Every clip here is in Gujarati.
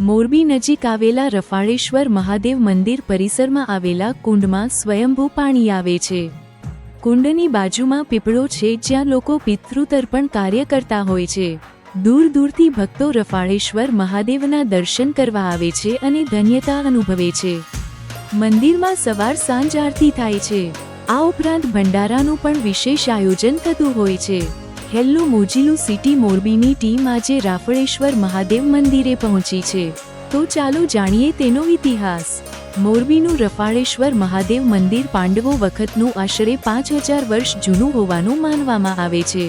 મોરબી નજીક આવેલા રફાળેશ્વર મહાદેવ મંદિર પરિસરમાં આવેલા કુંડમાં સ્વયંભૂ પાણી આવે છે. કુંડની બાજુમાં પીપળો છે જ્યાં લોકો પિતૃતર્પણ કાર્ય કરતા હોય છે. દૂર દૂરથી ભક્તો રફાળેશ્વર મહાદેવના દર્શન કરવા આવે છે અને ધન્યતા અનુભવે છે. મંદિરમાં સવાર સાંજ આરતી થાય છે. આ ઉપરાંત ભંડારાનું પણ વિશેષ આયોજન થતું હોય છે. હેલ્લો મોજીલું સિટી મોરબીની ટીમ આજે રાફળેશ્વર મહાદેવ મંદિરે પહોંચી છે. તો ચાલો જાણીએ તેનો ઇતિહાસ. મોરબીનું રફાળેશ્વર મહાદેવ મંદિર પાંડવો વખતનું આશરે પાંચ હજાર વર્ષ જૂનું હોવાનું માનવામાં આવે છે.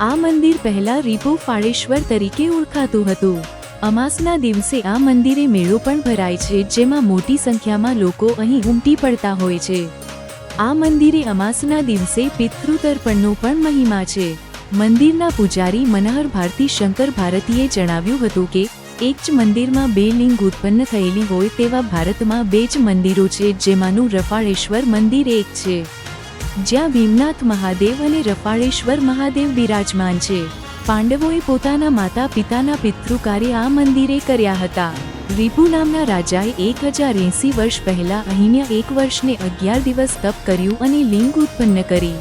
આ મંદિર પહેલા રીપો ફાળેશ્વર તરીકે ઓળખાતું હતું. અમાસના દિવસે આ મંદિરે મેળો પણ ભરાય છે, જેમાં મોટી સંખ્યામાં લોકો અહીં ઉમટી પડતા હોય છે. આ મંદિરે અમાસના દિવસે પિતૃતર્પણનો પણ મહિમા છે. મંદિરના પૂજારી મનહર ભારતી શંકર ભારતીએ જણાવ્યું હતું કે, એક જ મંદિરમાં બે લિંગ ઉત્પન્ન થયેલી હોય તેવા ભારતમાં બે જ મંદિરો છે, જેમાંનું રફાળેશ્વર મંદિર એક છે. જ્યાં ભીમનાથ મહાદેવ અને રફાળેશ્વર મહાદેવ બિરાજમાન છે. પાંડવોએ પોતાના માતા પિતાના પિતૃકાર્ય આ મંદિરે કર્યા હતા. રિપુ નામના રાજાએ એક હજાર એંસી વર્ષ પહેલા અહીંયા એક વર્ષને અગિયાર દિવસ તપ કર્યું અને લિંગ ઉત્પન્ન કરી.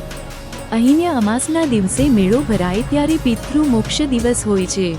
અહીંયા અમાસના દિવસે મેળો ભરાય ત્યારે પિતૃ મોક્ષ દિવસ હોય છે.